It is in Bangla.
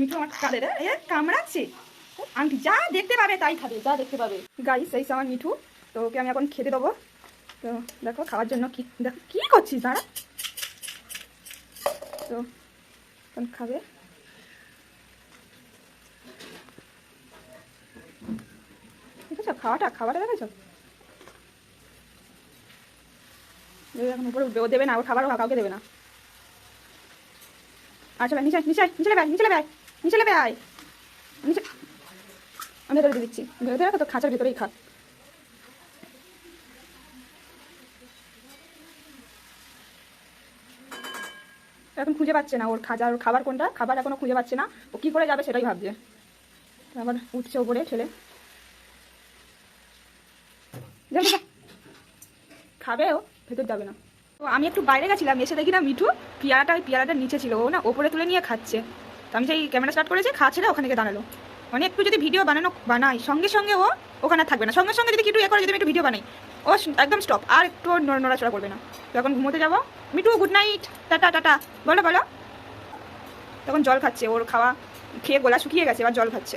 মিঠু আমার কাঁদে রে? যা দেখতে পাবে তাই খাবে, যা দেখতে পাবে। মিঠু তো ওকে আমি এখন খেতে দেবো। তো দেখো, খাওয়ার জন্য দেখো, কি করছিস তো, এখন খাবে। খাওয়াটা দেখেছ? এখন উপরে দেবে না খাবার কাউকে দেবে না। আচ্ছা ভাই নিচে নিচে নিচে আয়, নিচে আয়, নিচে আয়। নিচে আমি ভেতরে দিচ্ছি ভেতরে রাখো তো খাঁচার ভেতরেই খা। এখন খুঁজে পাচ্ছে না ওর খাজার খাবার কোনটা? খাবার এখনও খুঁজে পাচ্ছে না। ও কি করে যাবে সেটাই ভাবছে। আবার উঠছে ওপরে ছেলে। খাবে ও ভেতর যাবে না। তো আমি একটু বাইরে গেছিলাম, এসে দেখি না মিঠু পেয়ারাটা ওই পেয়ারাটার নিচে ছিল, ও না ওপরে তুলে নিয়ে খাচ্ছে। তো আমি যেই ক্যামেরা স্টার্ট করেছি খাচ্ছে না ওখানে দাঁড়াল। মানে একটু যদি ভিডিও বানানো, বানাই, সঙ্গে সঙ্গে ও ওখানে থাকবে না। সঙ্গে সঙ্গে যদি একটু ইয়ে করে, যদি আমি একটু ভিডিও বানাই, ও একদম স্টপ আর একটু নড়- নড়াচড়া করবে না। তখন ঘুমোতে যাব, Mithu good night tata tata, বলো বলো। তখন জল খাচ্ছে, ওর খাওয়া, খেয়ে গলা শুকিয়ে গেছে, এবার জল খাচ্ছে।